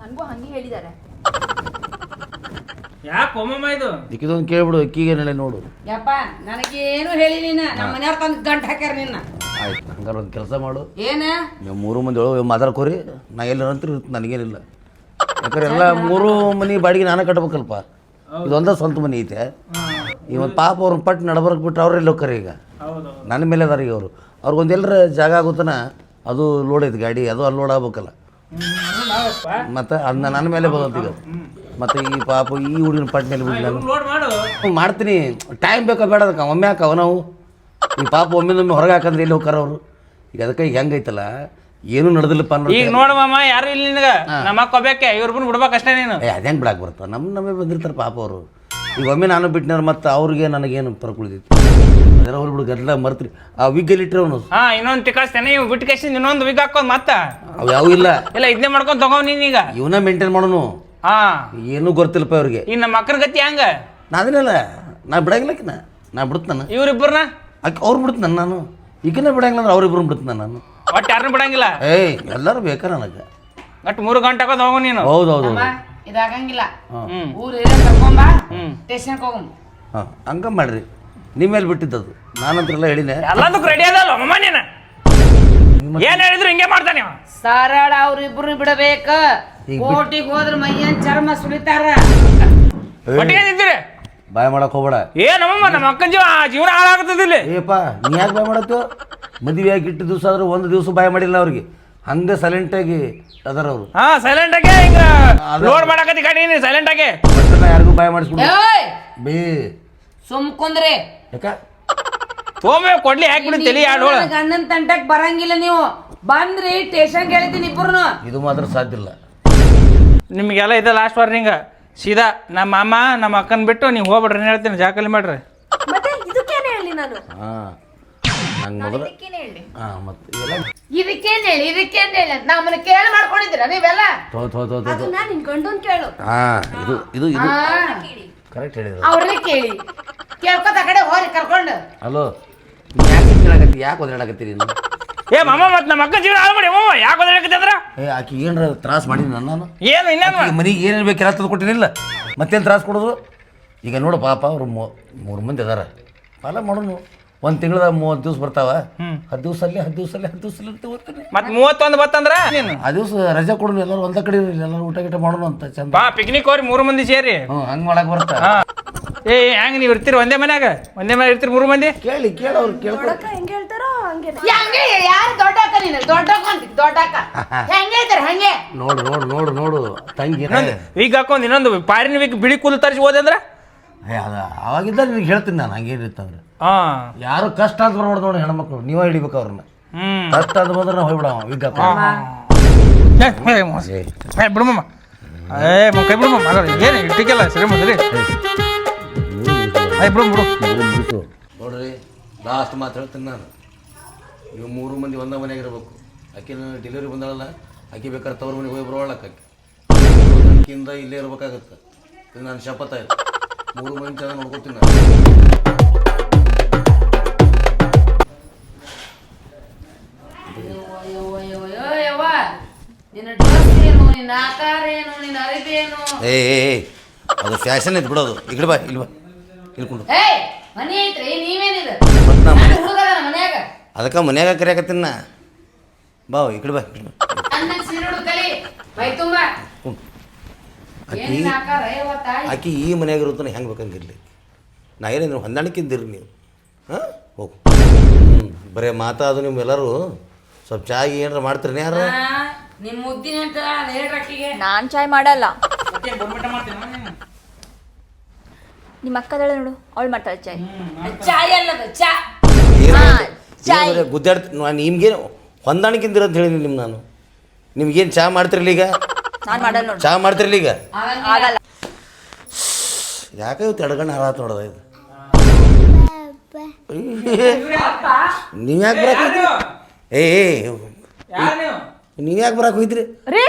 ನನಗೂ ಹಂಗೆ ಹೇಳಿದ್ದಾರೆ. ಯಾಕೆ ಒಮ್ಮಮ್ಮ ಇದು? ಇಕ್ಕಿದೊಂದು ಕೇಳ್ಬಿಡು ನೆಲೆ ನೋಡು. ಯಪ್ಪ ನನಗೇನು ಹೇಳಿ ನೀನು. ನಮ್ಮ ಮನೆಯವ್ರ ತಂದು ಗಂಟು ಹಾಕ್ಯಾರ ನಿನ್ನ. ಆಯ್ತು ಹಂಗಾರೆ ಒಂದು ಕೆಲಸ ಮಾಡು. ಏನ? ನೀವು ಮೂರು ಮಂದಿ ಒಳಗೆ ಮಾತಾಡ್ಕೋರಿ. ನಾ ಎಲ್ಲಿ ನಂತರ ನನಗೇನಿಲ್ಲ. ಯಾಕಂದ್ರೆ ಎಲ್ಲ ಮೂರು ಮನಿ ಬಾಡಿಗೆ ನಾನೇ ಕಟ್ಬೇಕಲ್ಪ. ಇದೊಂದ ಸ್ವಂತ ಮನಿ ಐತೆ. ಇವತ್ತು ಪಾಪ ಅವ್ರನ್ನ ಪಟ್ಟು ನಡಬರ್ಕ್ ಬಿಟ್ರೆ ಅವ್ರು ಲೋಕರ್ ಈಗ. ನನ್ನ ಮೇಲೆ ಅದಾರ ಈಗ ಅವರು ಅವ್ರಿಗೊಂದು ಎಲ್ಲರ ಜಾಗ ಆಗುತ್ತಾನ ಅದು ಲೋಡ್ ಐತೆ ಗಾಡಿ ಅದು ಅಲ್ಲಿ ಲೋಡ್ ಆಗ್ಬೇಕಲ್ಲ. ಮತ್ತು ಅದನ್ನ ನನ್ನ ಮೇಲೆ ಬಂದಂತ ಈಗ. ಮತ್ತು ಈ ಪಾಪ ಈ ಹುಡುಗಿನ ಪಟ್ ಮೇಲೆ ಬಿಟ್ಟು ನಾನು. ಮಾಡ್ತೀನಿ. ಟೈಮ್ ಬೇಕಾ ಬೇಡ ಅದಕ್ಕೆ ಒಮ್ಮೆ ಹಾಕವ ನಾವು. ಈ ಪಾಪ ಒಮ್ಮೆ ಹೊರಗೆ ಹಾಕಂದ್ರೆ ಇಲ್ಲಿ ಹೋಗ್ತಾರ ಅವರು? ಈಗ ಅದಕ್ಕೆ ಈಗ ಹೆಂಗೈತಲ್ಲ ಏನು ನಡೆದಿಲ್ಲಪ್ಪ ಈಗ ನೋಡಮ್ಮ ಯಾರು ಇಲ್ಲಿ ನಿನಗೆ. ನಮ್ಮ ಅಕ್ಕ ಒಬ್ಬಾಕೆ ಬಿಡ್ಬೇಕು ಅಷ್ಟೇ ನೀನು. ಅದೇ ಹೆಂಗೆ ಬಿಡಕ್ಕೆ ಬರ್ತಾವ ನಮ್ಮ ನಮ್ಮೇ ಬಂದಿರ್ತಾರೆ ಪಾಪ ಅವರು. ಈಗ ಒಮ್ಮೆ ನಾನು ಬಿಟ್ಟಿನವ್ರು ಮತ್ತೆ ಅವ್ರಿಗೆ ನನಗೇನು ಫರಕ್ ಉಳಿದೈತಿ ಅದರ ಅವ್ರು ಬಿಡು ಗದ್ದಲ ಮರ್ತ್ರಿ. ಆ ವಿಗ್ಗಲ್ಲಿ ಇಟ್ಟರೆ ಅವನು. ಹಾ ಇನ್ನೊಂದು ಟಿಕಾಸ್ತಾನೆ ಇವ್ ಬಿಟ್ಟು ಕಷ್ಟ ಇನ್ನೊಂದು ವಿಗ್ ಹಾಕೊಂಡ್ ಮತ್ತ. ಅವು ಯಾವ ಇಲ್ಲ. ಇಲ್ಲ ಇದನ್ನೇ ಮಾಡ್ಕೊಂಡ್ ತಗೋ ನೀನೀಗ ಇವನ್ನ ಮೇಂಟೈನ್ ಮಾಡೋನು. ಹಾ. ಏನೂ ಗೊತ್ತಿಲ್ಲಪ್ಪ ಅವ್ರಿಗೆ ಈಗ ನಮ್ಮ ಅಕ್ಕನ ಗತಿ ಹಂಗ ನಾ ಅದನ್ನಲ್ಲ ನಾ ಬಿಡಂಗಿಲ್ಲಕಿನ ನಾ ಬಿಡ್ತಾನ. ಇವ್ರಿಬ್ಬರನ್ನ ಆಕೆ ಅವ್ರು ಬಿಡ್ತಾನ ನಾನು. ಈಗಿನ ಬಿಡಂಗಿಲ್ಲ ಅಂದ್ರೆ ಅವ್ರಿಬ್ರು ಬಿಡ್ತಾನ ನಾನು. ಒಟ್ಟು ಯಾರನ್ನೂ ಬಿಡಂಗಿಲ್ಲ? ಏಯ್ ಎಲ್ಲರೂ ಬೇಕಾ ನನಗೆ? ಒಟ್ಟು ಮೂರು ಗಂಟೆ ಹಾಕೋದ್ ಹೋಗು ನೀನು. ಹೌದು ಹೌದು. ಅಮ್ಮ. ಇದಾಗಂಗಿಲ್ಲ. ಊರು ಕರ್ಕೊಂಬ ಸ್ಟೇಷನ್ಗೆ ಹೋಗಮ್ ಹಾಂ ಹಂಗ ಮಾಡ್ರಿ. ನಿಮ್ಮ ಮೇಲೆ ಬಿಟ್ಟಿದ್ದದು. ನಾನಂತ್ರೆಲ್ಲ ಹೇಳಿನೆ. ಎಲ್ಲದಕ್ಕೂ ರೆಡಿ ಅದಲ್ಲ ಅಮ್ಮ ನೀನು. ಏನ್ ಹೇಳಿದ್ರು ಹಿಂಗೆ ಮಾಡ್ತಾನೆ ಇವ. ಸರಳ ಅವ್ರಿಬ್ರು ಬಿಡಬೇಕ. ಕೋಟಿಗೆ ಹೋದ್ರ ಮೈಯನ್ ಚರ್ಮ ಸುಳಿತಾರ ಒಟ್ಟಿಗೆ ನಿಂತಿರಿ. ಬಾಯ್ ಮಾಡಕ್ ಹೋಗ್ಬೇಡ. ಏ ನಮ್ಮಮ್ಮ ನಮ್ಮ ಅಕ್ಕನ ಜೀವ ಜೀವನ ಹಾಳಾಗ್ತದ ಇಲ್ಲಿ. ಏಪ್ಪ ನೀ ಯಾಕೆ ಬಾಯ್ ಮಾಡತ್ತು ಮದುವೆ ಆಗಿ ಇಟ್ಟು ದಿವಸ ಆದ್ರೆ ಒಂದು ದಿವಸ ಬಾಯ್ ಮಾಡಿಲ್ಲ ಅವ್ರಿಗೆ. ಹಂಗೆ ಸೈಲೆಂಟಾಗಿ ಅದರ ಅವರು. ಹಾ ಸೈಲೆಂಟ್ ಆಗಿ ಹಿಂಗ ಲೋಡ್ ಮಾಡಕತ್ತಿ ಗಾಡಿ ನೀ ಸೈಲೆಂಟ್ ಆಗಿ. ಬಟ್ಟನ ಯಾರಿಗೂ ಬಾಯ್ ಮಾಡಿಸ್ಬಿಡು ಏಯ್! ಬೇ. ಸುಮ್ ಕುಂದ್ರಿ. ಯಾಕ? ತೋಮೆ ಕೊಡ್ಲಿ ಹಾಕ್ಬಿಡಿ ತಲಿ ಎರಡು ಹೋಳ. ಗಂಡನ ತಂಟಕ್ ಬರಂಗಿಲ್ಲ ನೀವು. ಬಂದ್ರಿ ಟೇಷನ್ ಹೇಳಿದ್ದೀನಿ ಇಬ್ಬರು ಇದು ಮಾತ್ರ ಸಾಧ್ಯ ಇಲ್ಲ. ನಿಮಗೆಲ್ಲ ಇದೆ ಲಾಸ್ಟ್ ವಾರ್ನಿಂಗ್ ಸೀದಾ ನಮ್ಮ ಅಮ್ಮ ನಮ್ಮ ಅಕ್ಕನ ಬಿಟ್ಟು ನೀವು ಹೋಗ್ಬಿಡ್ರಿ ಹೇಳ್ತೀನಿ ಜಾಕಲಿ ಮಾಡ್ರಿ. ಮತ್ತೆ ಇದಕ್ಕೇನೆ ಹೇಳಿ ನಾನು? ಹಾಂ. ನಂಗೆ ಮೊದಲು ಹಾಂ ಮತ್ತೆ ಎಲ್ಲ ಇದಕ್ಕೇನ್ ಹೇಳಿ ಇದಕ್ಕೇನ್ ಹೇಳಿ? ಅಂತ ನಮ್ಮನ್ನ ಕೇಳಿ ಮಾಡ್ಕೊಂಡಿದ್ದೀರ ನೀವೆಲ್ಲ? ಥೋ ಥೋ ಥೋ ಥೋ ಅದನ್ನ ನಿನ್ ಗಂಡನ್ ಕೇಳು. ಹಾಂ ಇದು ಇದು ಇದು. ಕರೆಕ್ಟ್ ಹೇಳಿದ್ರು. ಅವ್ರನ್ನೇ ಕೇಳಿ. ಕೇಳ್ಕೊತ ಆ ಕಡೆ ಹೋರಿ ಕರ್ಕೊಂಡು. ಹಲೋ ಯಾಕೆ ಕೇಳಕತ್ತಿ ಯಾಕೆ ಒದಾಡಕತ್ತೀರಿ ನೀನು? ಏ ಮಮ್ಮ ಮತ್ತೆ ನಮ್ಮ ಅಕ್ಕ ಜೀವನ ಹಾಳು ಮಾಡಿ ಅಮ್ಮ ಯಾಕೆ ಓದಾಡಕತ್ತಿ ಅಂದ್ರ? ಏ ಆಕೆ ಏನಾರ ತ್ರಾಸ ಮಾಡಿ ನಾನು ಏನು ಇನ್ನೇನು? ಈಗ ಮನೆಗೆ ಏನೇನು ಬೇಕು ಎಲ್ಲ ತಂದು ಕೊಟ್ಟಿನಿಲ್ಲ. ಮತ್ತೇನು ತ್ರಾಸ ಕೊಡೋದು? ಈಗ ನೋಡು ಪಾಪ ಅವ್ರು ಮೂರು ಮಂದಿ ಅದಾರ. ಪಾಲ ಮಾಡೋನು. ಒಂದು ತಿಂಗಳದ ಮೂವತ್ತು ದಿವ್ಸ ಬರ್ತಾವ. ಹತ್ತು ದಿವ್ಸ ಅಲ್ಲಿ ಹತ್ತು ದಿವ್ಸ ಅಲ್ಲಿ ಹತ್ತು ದಿವ್ಸ ಅಲ್ಲಿ ಅಂತ ಮತ್ ಮೂವತ್ತೊಂದು ಬತ್ತಂದ್ರ? ನೀನು. ಆ ದಿವಸ ರಜೆ ಕೊಡೋದು ಎಲ್ಲರೂ ಒಂದ ಕಡೆ ಇರಲಿ ಎಲ್ಲರೂ ಊಟ ಗಿಟ ಮಾಡೋಣ ಅಂತ ಚಂದ. ಬಾ ಪಿಕ್ನಿಕ್ ಹೋರಿ ಮೂರು ಮಂದಿ ಸೇರಿ. ಹ್ಞೂ ಹಂಗೆ ಮಾಡಕ್ಕೆ ಬರ್ತಾ. ಹಾ. ಏ ಹೆಂಗ್ ನೀವ್ ಇರ್ತೀರಿ ಒಂದೇ ಮನ್ಯಾಗ? ಒಂದೇ ಮನೆ ಇರ್ತೀರಿ ಮೂರು ಮಂದಿ? ಕೇಳಿ ಕೇಳಿ ಅವ್ರು ಕೇಳ್ಕೊಳಕ್ಕೆ ಹೆಂಗ್ ಹೇಳ್ತಾರೋ ಹಂಗೆ ಹೆಂಗೆ ಯಾರು ನೀನು? ಅಂತಿ ಹೆಂಗೆ ಇದ್ದಾರೆ ಹಂಗೆ? ನೋಡು ನೋಡು ನೋಡು ನೋಡು. ತಂಗಿ ವೀಕ್ ವೀಗ್ ಹಾಕೊಂಡ್ ಇನ್ನೊಂದು ಪಾರಿನ ವೀಕ್ ಬಿಳಿ ಕೂದಲು ತರಿಸಿ ಹೋದಂದ್ರ ಏ ಅದು ಅವಾಗಿದ್ದ ನಿನಗೆ ಹೇಳ್ತೀನಿ ನಾನು ಹಂಗೇನಿತ್ತಂದ್ರೆ ಹಾ ಯಾರು ಕಷ್ಟ ಅಂತ ಬರ್ಬಾರ್ದು ನೋಡಿ ಹೆಣ್ಮಕ್ಳು ನೀವೇ ಹಿಡಿಬೇಕು ಅವ್ರನ್ನ. ಕಷ್ಟ ಅಂತ ಬಂದ್ರೆ ನಾವು ಹೋಗ್ಬಿಡವ ವಿಜ್ಞಾಪ ಬಿಡಮ್ಮ ಏ, ಮ- ಕೈ ಬಿಡು ಮಮ್ಮ ಅಲ್ಲ, ಏನು ಇಟ್ಟಿಗೆಲ್ಲ ಸರಿ ಬಿಡು ಬಿಡು. ನೋಡ್ರಿ ಲಾಸ್ಟ್ ಮಾತು ಹೇಳ್ತೀನಿ ನಾನು. ನೀವು ಮೂರು ಮಂದಿ ಒಂದೇ ಮನೆ ಇರಬೇಕು. ಅಕ್ಕಿ ಡೆಲಿವರಿ ಬಂದಾಳಲ್ಲ ಆಕೆ ಬೇಕಾದ್ರೆ ತವ್ರ ಮನೆಗೆ ಹೋಗಿ ಬರೋಳಕ್ಕೆ ಆಕೆ ಆಕಿಯಿಂದ ಇಲ್ಲೇ ಇರ್ಬೇಕಾಗತ್ತೆ. ಇದು ನಾನು ಶಪಥ ಇದೆ. ಮೂರು ಮಂದಿ ಚೆನ್ನಾಗಿ ನೋಡ್ಕೋತೀನಿ ಏ ಏ, ಅದು ಫ್ಯಾಷನ್ ಐತೆ ಬಿಡೋದು ಕಡೆ ಬಾ ಇಲ್ಲಿ ಬಾ ಏಯ್ ಮನಿ ಮನ್ಯಾಗ ಅದಕ್ಕೆ ಮನ್ಯಾಗ ಕರಿಯಾಕತ್ತೀನಿ ನಾ ಬಾ ಈ ಬಾ. ಕುಂಡ್. ಆಕಿ ಆಕಿ ಈ ಮನ್ಯಾಗ ಇರುತ್ತಾನೆ ಹೆಂಗೆ ಬೇಕಂಗಿರಲಿ? ನಾ ಏನೇನು ಹೊಂದಾಣಿಕೆಂದಿರಿ ನೀವು. ಹಾಂ? ಹೋಗು. ಹ್ಞೂ ಬರೇ ನೀವು ನಿಮ್ಮೆಲ್ಲರೂ. ಸ್ವಲ್ಪ ಚಾಯ್ ಏನಾರ ಮಾಡ್ತೀರಿ ಯಾರು? ನಿಮ್ಮ ನಿಮ್ ಮುದ್ದಿನ ನಾನು ಚಾಯ್ ಮಾಡಲ್ಲ. ನಿಮ್ಮ ಅಕ್ಕದಳ ನೋಡು ಅವಳು ಮಾಡ್ತಾಳೆ ಚಾಯ್. ಚಾಯ್ ಅಲ್ಲದ ಚಾ. ಹಾ, ಚಾಯ್. ಗುದ್ದಾಡ್ತಿ ನಾನು ನಿಮ್ಗೇನು ಹೊಂದಾಣಿಕೆಂದಿರ ಅಂತ ಹೇಳಿ ನಿಮ್ಗೆ ನಾನು. ನಿಮ್ಗೇನು ಚಾ ಮಾಡ್ತಿರಲಿ ಈಗ? ನಾನ್ ಮಾಡಲ್ಲ ನೋಡು. ಚಹಾ ಮಾಡ್ತಿರಲಿ ಈಗ? ಆಗಲ್ಲ. ಯಾಕೆ ಇವತ್ತು ಎಡಗಣ್ಣ ಹಾಳಾತ್ ನೋಡೋದ ಇದು? ನೀವು ಯಾಕೆ ಬರಕ್ ಹೋಯ್ತ್ರಿ? ಏ ಏ ನೀವು? ಯಾಕೆ ಬರಕ್ ಹೋಯ್ತ್ರಿ? ರೀ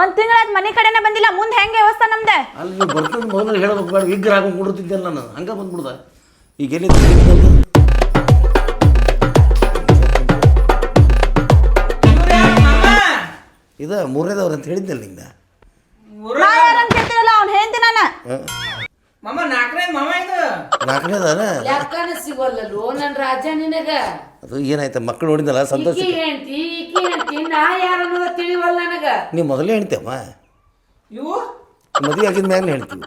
ಒಂದ್ ತಿಂಗಳಾದ್ ಮನೆ ಕಡೆನೆ ಬಂದಿಲ್ಲ ಮುಂದೆ ಹೆಂಗೆ ವ್ಯವಸ್ಥೆ ನಮ್ದೆ? ಅಲ್ಲಿ ನೀವು ಬರ್ತಂದು ಮೊದಲು ಹೇಳಬೇಕು ಬೇಡ ವಿಗ್ರಹ ಹಾಕೊಂಡು ನಾನು. ಹಂಗೆ ಬಂದ್ಬಿಡ್ದ. ಈಗ ಎಲ್ಲಿ ಇದು ಮೂರನೇದವ್ರು ಅಂತ ಹೇಳಿದ್ದಲ್ಲ ನಿಂಗ? ನಾ ಯಾರಂತ ಕೇಳ್ತೀರಲ್ಲ ಅವ್ನ್ ಹೇಳ್ತಿ ನಾನ? ಮಮ್ಮ ನಾಲ್ಕನೇ ಮಮ್ಮ ಇದು. ನಾಲ್ಕನೇದಾನ? ಯಾಕನ ಸಿಗೋಲ್ಲೋ ನನ್ ರಾಜ ನಿನಗ? ಅದು ಏನಾಯ್ತು ಮಕ್ಕಳು ನೋಡಿದಲ್ಲ ಸಂತೋಷ ಈಕಿ ಹೆಂಡ್ತಿ ಈಕಿ ಹೆಂಡ್ತಿ ನಾ ಯಾರ ಅನ್ನೋದ ತಿಳಿವಲ್ಲ ನನಗ? ನೀವು ಮೊದಲೇ ಹೇಳ್ತೇವ ಇವು? ಮದುವೆ ಆಗಿದ ಮೇಲೆ ಹೇಳ್ತೀವಿ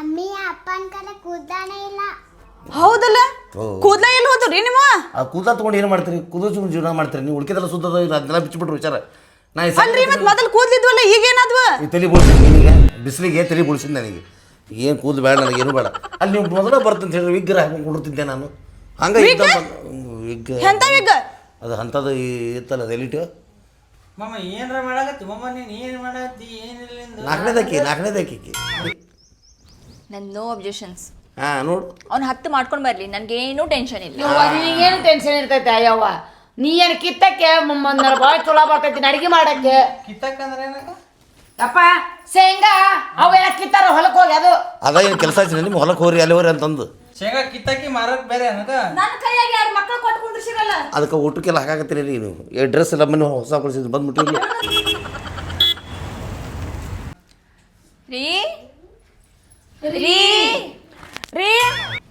ಅಮ್ಮಿ ಅಪ್ಪನ ಕಡೆ ಕೂದಾನೆ ಇಲ್ಲ. ಹೌದಲ್ಲ? ಓ. ಕೂದ್ಲ ಎಲ್ಲಿ ಹೋದ್ರಿ ನಿಮ್ಮ? ಆ ಕೂದಲ ತೊಗೊಂಡು ಏನು ಮಾಡ್ತೀರಿ? ಕೂದಲು ಜೀವನ ಮಾಡ್ತೀರಿ? ನೀವು ಉಳ್ಕಿದೆಲ್ಲ ಸುದ್ದದ ಅದನ್ನೆಲ್ಲ ಬಿಚ್ಚಿಬಿಟ್ರು ವಿಚಾರ. ನಾ ಈ ಅಲ್ರಿ ಮತ್ ಮೊದಲ್ ಕೂದ್ಲಿದ್ವಲ್ಲ ಈಗ ಏನಾದ್ವ ಈ ತಲೆ ಬೀಳ್ಸಿದ್ ನಿನಗೆ? ಬಿಸಿಲಿಗೆ ತಲೆ ಬುಳಿಸಿದ್ ನನಗೆ. ಏನು ಕೂದಲು ಬೇಡ ನನಗೆ ಏನು ಬೇಡ. ಅಲ್ಲಿ ನೀವು ಮೊದಲ ಬರ್ತಂತ ಹೇಳಿ ವಿಗ್ರಹ ಹಾಕೊಂಡು ಕೊಡ್ತಿದ್ದೆ ನಾನು. ಹಂಗೆ ವಿಗ್ ಅದು ಅಂಥದ್ದು ಇತ್ತಲ್ಲ ಎಲಿಟು? ಮಮ್ಮ ಏನ್ರ ಮಾಡಾಕತ್ತಿ? ಮಮ್ಮ ನೀನ್ ಏನ್ ಮಾಡತ್ತಿ ಏನಿಲ್ಲ ಇಂದು? ನಾಲ್ಕನೇದಕ್ಕಿ ನಾಲ್ಕನೇದಕ್ಕಿ ನನ್ ನೋ ಅಬ್ಜೆಕ್ಷನ್ಸ್ ಹಾಂ ನೋಡು. ಅವ್ನು ಹತ್ತು ಮಾಡ್ಕೊಂಡ್ ಬರ್ಲಿ ನನ್ಗೇನು ಟೆನ್ಷನ್ ಇಲ್ಲ. ಏನು ಟೆನ್ಶನ್ ಟೆನ್ಷನ್ ಇರ್ತೈತೆ ಯವ್ವ? ನೀ ಏನು ಕಿತ್ತಕ್ಕೆ? ಮುಂದರ ಬಾಯ್ ಚಲೋ ಬರ್ತೈತಿ ಅಡಿಗೆ ಮಾಡಕ್ಕೆ. ಕಿತ್ತಕ್ಕಂದ್ರೆ ಏನಕ್ಕ ಅಪ್ಪ ಶೇಂಗಾ ಅವೆಲ್ಲ ಕಿತ್ತಾರ ಹೊಲಕ್ಕೆ ಹೋಗಿ ಅದು? ಅದ ಏನು ಕೆಲಸ ಐತಿ ನಿಮ್ಮ ಹೊಲಕ್ಕೆ ಹೋಗ್ರಿ ಅಲ್ಲಿ ಹೋಗ್ರಿ ಅಂತಂದು. ಶೇಂಗಾ ಕಿತ್ತಾಕಿ ಮಾರಕ್ ಬೇರೆ ಅನ್ನಕ ನನ್ನ ಕೈಯಾಗ ಯಾರು ಮಕ್ಕಳು ಕೊಟ್ಟು ಕುಂದ್ರಿಸಿರಲ್ಲ ಅದಕ್ಕೆ ಊಟಕ್ಕೆಲ್ಲ ಹಾಕಾಕತ್ತೀರಿ ನೀನು ಈ ಡ್ರೆಸ್ ಎಲ್ಲ ಮನೆ ಹೊಸ ಕೊಡಿಸಿದ್ರು ಬಂದ್ಬಿಟ್ಟಿರಿ ರೀ? ರೀ? ರೀ?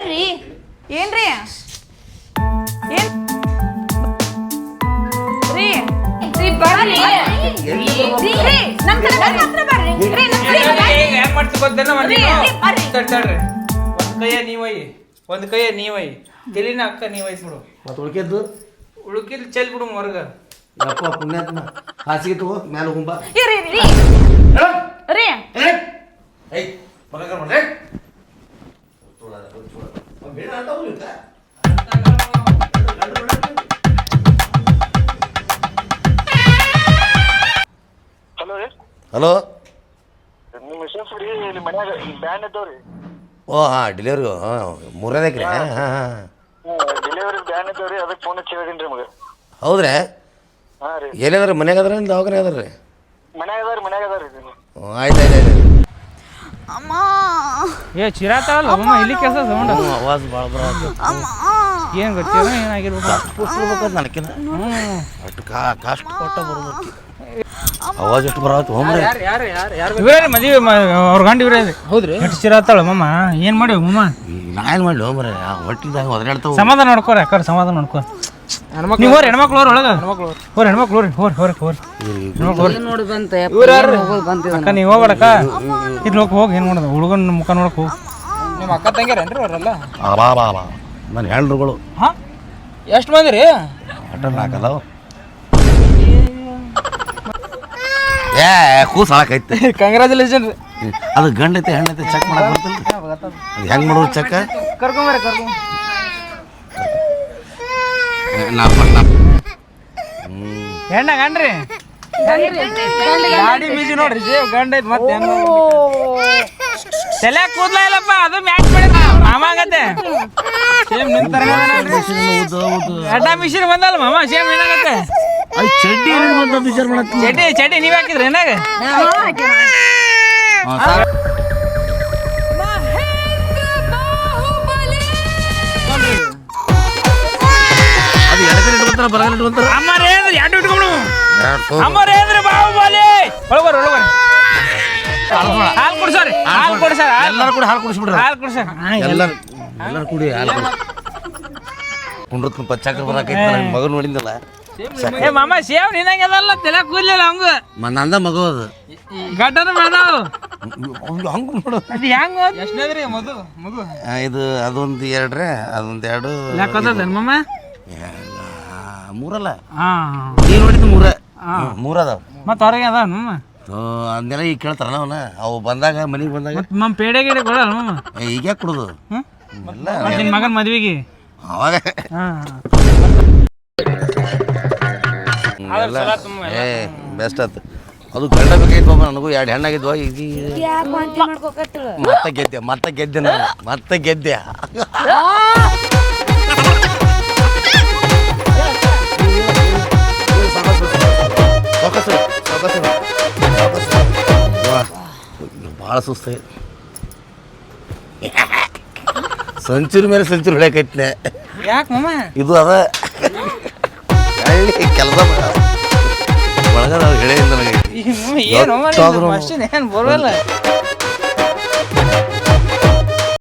ರೀ? ಏನ್ರಿ? ಏನ್? ಬರ್ರಿ. ರೀ ನಮ್ ಕಡೆ ಬರ್ರಿ, ಹತ್ರ ಬರ್ರಿ. ರೀ ನಮ್ ಕಡೆ ಬರ್ರಿ. ಹೆಂಗ್ ಮಾಡ್ತಿ ಗೊತ್ತೇನ ರೀ, ರೀ, ಬರ್ರಿ. ತಡ್ರಿ. ಒಂದ್ ಕೈಯ ನೀವೈ ಒಂದ್ ಕೈಯ ನೀವೈ ತೆಲಿನ ಅಕ್ಕ ನೀವೈ ಬಿಡು. ಮತ್ತು ಉಳ್ಕಿದ್ದು? ಉಳುಕಿಲ್ ಚೆಲ್ ಬಿಡು ಹೊರಗ ಯಪ್ಪ ಪುಣ್ಯಾತ್ಮ. ಹಾಸಿಗೆ ತಗೋ ಮ್ಯಾಲ ಗುಂಬ. ಏ, ರೀ ರೀ. ರೀ ಏಯ್ ಮಗ ಮಾಡ್ರೆ ಹಲೋ ರೀ? ಹಲೋ? ನಿಮ್ಮ ಮಿಸಸ್ ರೀ ಇಲ್ಲಿ ಮನ್ಯಾಗ ಬ್ಯಾಂಡ್ ಇದ್ದವ್ರಿ. ಓ ಹಾಂ ಡೆಲಿವರಿ ಹಾಂ ಮೂರನೇದಕ್ಕೆ ಹಾ ಹಾಂ ಡೆಲಿವರಿ ಬ್ಯಾನ್ ಇದ್ದವ್ರಿ ಅದಕ್ಕೆ ಫೋನ್ ಹಚ್ಚಿ ಹೇಳಿದ್ದೀನಿ ರೀ ನಿಮಗೆ? ಹೌದ್ರಾ? ಹಾಂ ರೀ. ಎಲ್ಲಿದಾರೆ ಮನ್ಯಾಗ ಅದಾರ ದವಾಖಾನೆ ಅದಾರ ರೀ? ಮನ್ಯಾಗ ಅದಾರ ಮನ್ಯಾಗ ಅದಾರ ರೀ ಹ್ಞೂ ಆಯ್ತು ಆಯ್ತು ಆಯ್ತು ಏ ಚಿರಾತಾವಲ್ಲ ಅಮ್ಮ ಇಲ್ಲಿ ಕೆಲಸ ಸೌಂಡ್ ಹ್ಞೂ ಆವಾಜ್ ಭಾಳ ಅಮ್ಮ. ಏನು ಗೊತ್ತಿಲ್ಲ ಏನಾಗಿರ್ಬೇಕು ನನಕಿನ ಅಷ್ಟು ಕಾ ಕಾಸ್ಟ್ ಕೊಟ್ಟ ಬರ್ಬೇಕು. ಅವಾಜ್ ಎಷ್ಟು ಬರತ್ತೆ ಹೋಮ್ರೆ? ಇವರೇ ಮದುವೆ ಅವ್ರ ಗಂಡ ಇವರೇ ಹೌದ್ರಿ? ಎಷ್ಟು ಚಿರಾತಾಳ ಮಮ್ಮ ಏನು ಮಾಡಿ ಮಮ್ಮ ನಾ ಏನು ಮಾಡಲಿ ಹೋಮ್ರಿ? ಹೊಟ್ಟಿದಾಗ ಒದರಾಡ್ತಾವ ಸಮಾಧಾನ ನೋಡ್ಕೋರಿ ಅಕ್ಕಾರ ಸಮಾಧಾನ ನೋಡ್ಕೋ. ನೀವು ಹೋರಿ ಹೆಣ್ಮಕ್ಳು ಅವ್ರ ಒಳಗೆ? ಹೋರಿ ಹೆಣ್ಮಕ್ಳು ಹೋರಿ ಹೋರಿ ಹೋರಿ. ಹೋರಿ ನೋಡಿ ಬಂತ? ಅಕ್ಕ ನೀವು ಹೋಗ್ಬೇಡಕ್ಕ. ಇದು ಹೋಗಿ ಹೋಗಿ ಏನು ಮಾಡೋದು? ಹುಡುಗನ ಮುಖ ನೋಡಕ್ ಹೋಗಿ. ನಿಮ್ಮ ಅಕ್ಕ ತಂಗಿರೇನ್ರಿ ಅವರೆಲ್ಲ? ಬಾ ಬಾ ಬಾ. ನನ್ನ ಹೆಣ್ರುಗಳು. ಹಾಂ? ಎಷ್ಟು ಮಂದಿ ರೀ? ಅಡ್ಡ ಹಾಕದವ ಏ ಕೂಸ್ ಹಾಕೈತೆ ಕಂಗ್ರ್ಯಾಚುಲೇಷನ್ ರೀ ಅದು ಗಂಡೈತೆ ಹೆಣ್ಣೈತೆ ಚೆಕ್ ಮಾಡಕ್ ಬರ್ತಲ್ಲ. ಅದು ಹೆಂಗ್ ಮಾಡೋದು ಚೆಕ್ ಕರ್ಕೊಂಬರ್ರಿ ಕರ್ಕೊಂಬ ನಾ ಹೆಣ್ಣ ಗಂಡ್ರಿ? ಗಾಡಿ ಬೀಜಿ ನೋಡ್ರಿ ಸೇವ್ ಗಂಡ ಐತ್ ಮತ್ತೆ ತಲೆ ಕೂದ್ಲ ಇಲ್ಲಪ್ಪ ಅದು ಮ್ಯಾಚ್ ಮಾಡಿದ. ಮಾಮ ಆಗತ್ತೆ ಸೇಮ್ ನಿಂತರ ಅಡ್ಡ ಮಿಷಿನ್ ಬಂದಲ್ಲ ಮಾಮ ಸೇಮ್ ಏನಾಗತ್ತೆ? ಅದು ಚಡ್ಡಿ ಎಲ್ಲಿ ಬಂತ ವಿಚಾರ ಮಾಡತ್ತಿ ಚಡ್ಡಿ ಚಡ್ಡಿ ನೀವ್ ಹಾಕಿದ್ರಿ ಏನಾಗ ಅದು ಎಡಕಡೆ ಇಟ್ಕೊಂತಾರ ಬರಗಡೆ ಇಟ್ಕೊಂತಾರ ಅಮ್ಮರ ಏನ್ರಿ ಎರಡು ಇಟ್ಕೊಂಡು ಅಮ್ಮರ ಏನ್ರಿ ಬಾಹುಬಲಿ ಒಳಗೋರಿ ಒಳಗೋರಿ ಹಾಲು ಕುಡ್ಸೋರಿ ಹಾಲು ಕುಡ್ಸಾರ ಎಲ್ಲರೂ ಕೂಡ ಹಾಲು ಕುಡಿಸ್ಬಿಡ್ರಿ ಹಾಲು ಕುಡ್ಸಾರ ಎಲ್ಲರೂ ಎಲ್ಲರೂ ಕೂಡಿ ಹಾಲು ಕುಡಿ ಕುಂಡ್ರತ್ ಪಚ್ಚಾಕ ಬರಾಕೈತಿ ನನ್ನ ಮಗನ್ ನೋಡಿದ್ದಲ್ಲ ಏ ಮಾಮ ಸೇವ್ ನಿನ್ನಂಗೆಲ್ಲ ತಲೆ ಕೂದ್ಲಿಲ್ಲ ಹಂಗ. ಮ- ನಂದ ಮಗು ಅದು. ಗಡ್ಡನ ಬೆಳ್ದಾವು ಹಂಗ ಹಂಗ ನೋಡು ಅದು ಹೆಂಗ ಎಷ್ಟನೇದ್ರಿ ಮಗು ಮಗು? ಆ, ಇದು ಅದೊಂದು ಎರಡ್ರೆ ಅದೊಂದು ಎರಡು. ಮಾಮ? ಮೂರಲ್ಲ. ಹಾ ನೋಡಿದ್ದು ಮೂರ. ಹ್ಮ್, ಮೂರ್ ಅದಾವ. ಮತ್ತೆ ಹೊರಗೆ ಅದ ಮಾಮ? ಅದನ್ನೆಲ್ಲ ಈಗ ಕೇಳ್ತಾರಲ್ಲ ಅವನ. ಅವು ಬಂದಾಗ ಮನೆಗೆ ಬಂದಾಗ. ಮತ್ತೆ ಪೇಡೆ ಗಿಡೆ ಕೊಡಲ್ಲ ಮಾಮ? ಏ, ಈಗ ಯಾಕೆ ಕುಡುದು? ಹ್ಮ್? ಎಲ್ಲ ಮತ್ತೆ ನಿನ್ನ ಮಗನ ಮದ್ವೆಗೆ? ಅವಾಗ. ಹಾ. ಎಲ್ಲ. ಏ ಬೆಸ್ಟ್ ಆತು. ಅದು ಗಂಡ ಬೇಕಾಯ್ತು ಬಾಬಾ ನನಗೂ ಎರಡು ಹೆಣ್ಣಾಗಿದ್ವ. ಈಗ ಮತ್ತೆ ಗೆದ್ದೆ ಮತ್ತೆ ಗೆದ್ದೆ ನಾನು ಮತ್ತೆ ಗೆದ್ದೆ. ಭಾಳ ಸುಸ್ತಾಗಿ ಸಂಚುರಿ ಮೇಲೆ ಸಂಚುರಿ ಹೊಡ್ಯಾಕೈತ್ನೆ ಯಾಕೆ ಮಮ್ಮ ಇದು ಅದ. ಹಳ್ಳಿ ಕೆಲಸ ಒಳಗದ ಹೇಳೇ ನನಗೆ. ಈ ಏನು ಏನು ಬರೋಲ್ಲ.